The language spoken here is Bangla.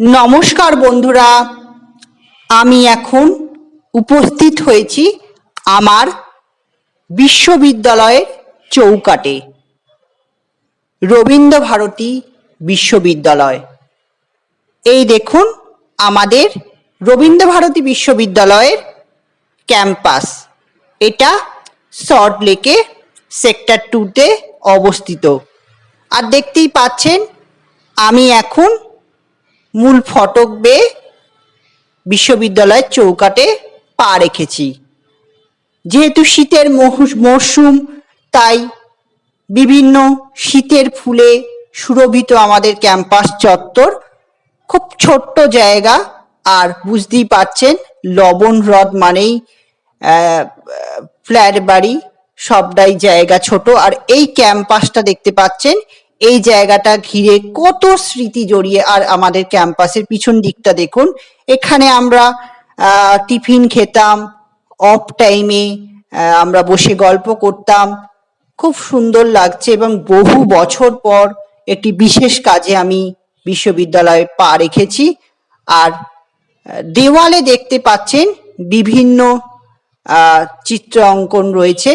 নমস্কার বন্ধুরা, আমি এখন উপস্থিত হয়েছি আমার বিশ্ববিদ্যালয়ের চৌকাটে রবীন্দ্র ভারতী বিশ্ববিদ্যালয়। এই দেখুন আমাদের রবীন্দ্র ভারতী বিশ্ববিদ্যালয়ের ক্যাম্পাস। এটা সল্ট লেকে সেক্টর টুতে অবস্থিত। আর দেখতেই পাচ্ছেন, আমি এখন মূল ফটক বেয়ে বিশ্ববিদ্যালয়ের চৌকাটে পা রেখেছি। যেহেতু শীতের মরশুম, তাই বিভিন্ন শীতের ফুলে সুরভিত আমাদের ক্যাম্পাস চত্বর খুব ছোট্ট জায়গা আর বুঝতেই পারছেন লবণ হ্রদ মানেই ফ্ল্যাট বাড়ি, সবটাই জায়গা ছোট। আর এই ক্যাম্পাসটা দেখতে পাচ্ছেন এই জায়গাটা ঘিরে কত স্মৃতি জড়িয়ে আর আমাদের ক্যাম্পাসের পিছন দিকটা দেখুন। এখানে আমরা টিফিন খেতাম অফ টাইমে আমরা বসে গল্প করতাম। খুব সুন্দর লাগছে এবং বহু বছর পর একটি বিশেষ কাজে আমি বিশ্ববিদ্যালয়ে পা রেখেছি। আর দেওয়ালে দেখতে পাচ্ছেন বিভিন্ন চিত্র অঙ্কন রয়েছে।